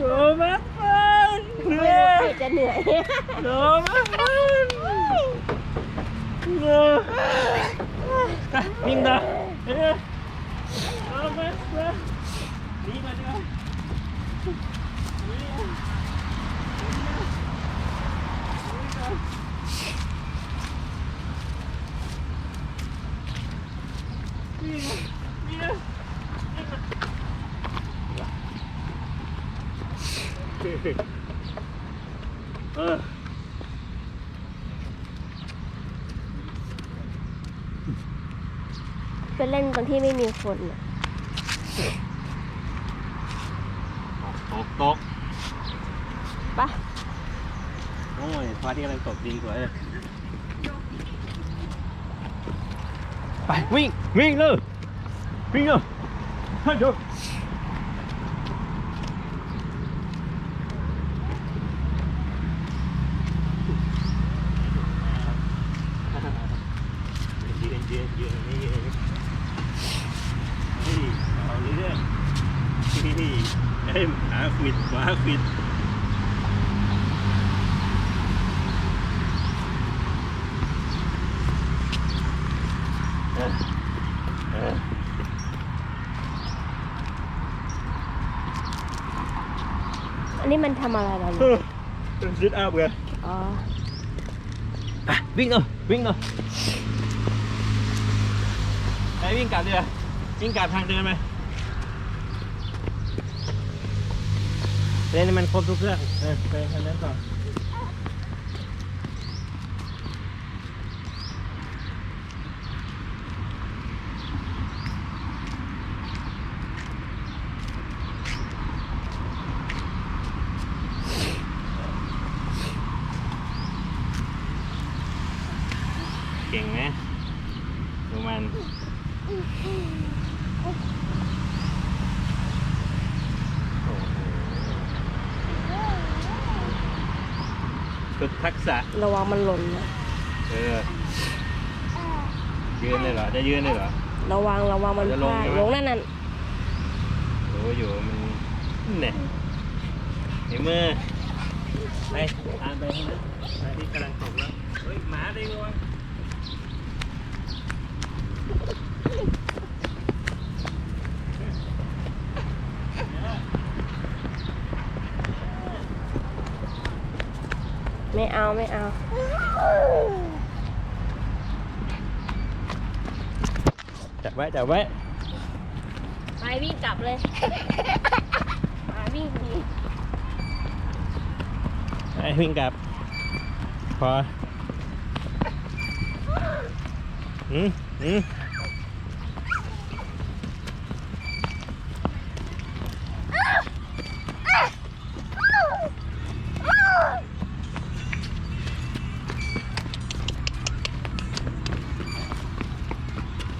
โดมาฟันเหนื่อย จะเหนื่อยโดมาฟันเหนื่อยวิ่งต่อเออโดมาฟันดีมาดีมานี่ไงนี่ไง เออไปเล่นตรงที่ไม่มีคนน่ะตกตกไปะโอ้ยฟ้าที่กำลังตกดีกว่าเลยไปวิ่งวิ่งเลยวิ่งเลยฮัลโหลยืนยืนยืนนี่ยืนเฮ้ยเอาเรื่องเฮ้ยเอ้ย หมาขวิดหมาขวิดอันนี้มันทำอะไรเราเอเนี่ยอซิดอัพไงอ๋ออะวิ่งเนาะวิ่งเนาะไปวิ่งกลับดีกว่าวิ่งกลับทางเดินไหม เล่นให้มันครบทุกเครื่องเออไปทางนั้นต่อเก่งนะดูมันโอ้โหฝึก ทักษะ ระวังมันหล่นนะเออ ยืนเลยเหรอ จะยืนเลยเหรอ ระวังระวังมันจะพลงลาดใช่ไหมลงนั่นนั่นรู้อยู่มันเนี่ยไอ้มือไปตามไปข้างหน้าไปที่กำลังตกแล้ว เฮ้ย หมาได้ด้วย ไม่เอาไม่เอา จับไว้จับไว้ไปวิ่งกลับเลยไปวิ่งหนีไอ้วิ่งกลับ พออืมอืม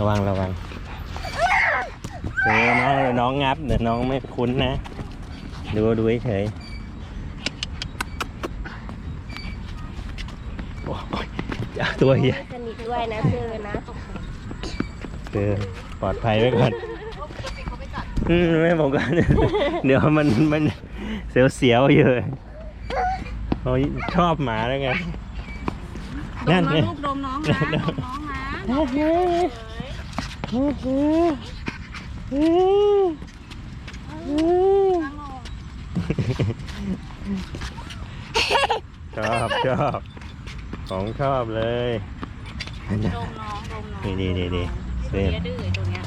ระวังระวังเออน้องน้องงับเดี๋ยวน้องไม่คุ้นนะ ดูดูเฉยๆโอ้ยอย่าตัวเหี้ยสนิทด้วยนะเธอนะเออปลอดภัยไว้ก่อนอืมไม่บอกกันเดี๋ยวมันมันเสียวๆอยู่เขาชอบหมาแล้วไงดนั่มนนะไงลูกดมน้องนะดมน้องนะ ชอบชอบของชอบเลยดมน้องดมน้องดีดีดีดีตัวเนี้ยดื้อตัวเนี้ย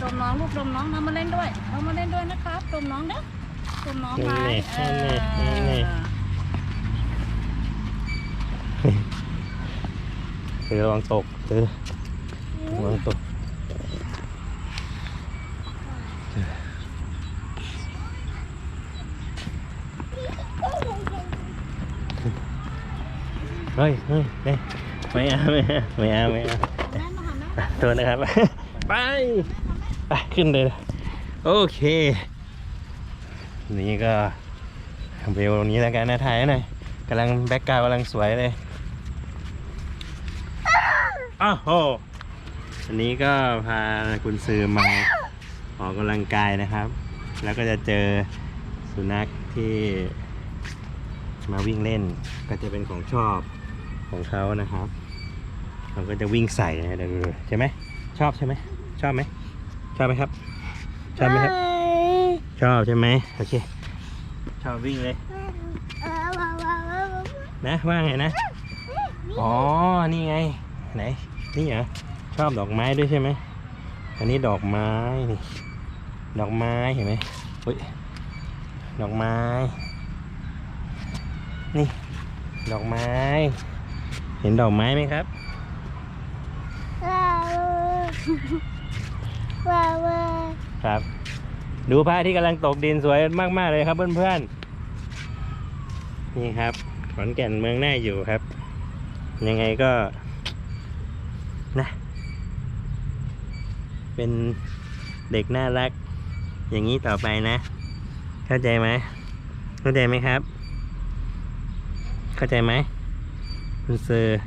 ดมน้องลูกดมน้องเอามาเล่นด้วยเอามาเล่นด้วยนะครับดมน้องเด้อดมน้องไว้นี่เอนี่นี่อเออระวังตกเออระวังตก เฮ้ยเฮ้ยเฮ้ยไม่เอาไม่เอาไม่เอาไม่เอาแม่มาหาแม่ไปตัวนะครับ ไป ไป ขึ้นเลย โอเค นี่ก็วิวตรงนี้แล้วกันนะถ่ายให้หน่อยกำลังแบ็กกราวด์กำลังสวยเลยอ้าวโหอันนี้ก็พาคุณซื้อมาออกกำลังกายนะครับ แล้วก็จะเจอสุนัขที่มาวิ่งเล่นก็จะเป็นของชอบ ของเขานะครับเขาก็จะวิ่งใส่นะเดี๋ยวใช่ไหมชอบใช่ไหมชอบไหมชอบไหมครับชอบไหมครับ ชอบใช่ไหมโอเคชอบวิ่งเลย นะว่าไงนะอ๋อนี่ไงไหนนี่เหรอชอบดอกไม้ด้วยใช่ไหมอันนี้ดอกไม้นี่ดอกไม้เห็นไหมอุ้ยดอกไม้ นี่ ดอกไม้ เห็นดอกไม้ไหมครับครับ ดูพระอาที่กำลังตกดินสวยมากๆเลยครับเพื่อนๆนี่ครับขอนแก่นเมืองหน้าอยู่ครับ ยังไงก็นะ เป็นเด็กน่ารัก อย่างนี้ต่อไปนะ เข้าใจไหมเข้าใจไหมครับ เข้าใจไหม คุณเซอร์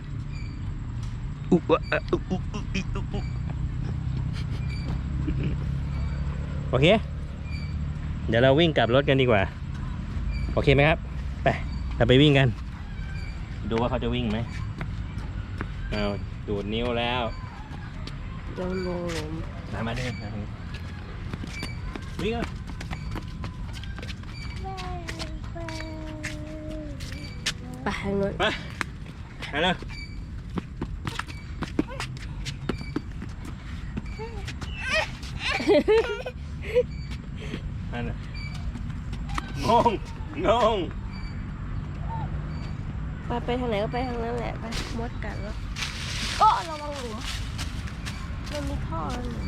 อุ๊อุ๊อะอุ๊อุ๊อุ๊อิอุ๊อุ๊โอเค เดี๋ยวเราวิ่งกลับรถกันดีกว่า โอเคไหมครับ ไป เราไปวิ่งกัน ดูว่าเขาจะวิ่งไหมเอาดูดนิ้วแล้วโดนลมมามาเดินมาวิ่งอะไปทางนู้น ไปเลยนั่นน่ะงงงงไปไปทางไหนก็ไปทางนั้นแหละไปมดกัดแล้วก็ระวังหลุมมันมีท่อหนึ่ง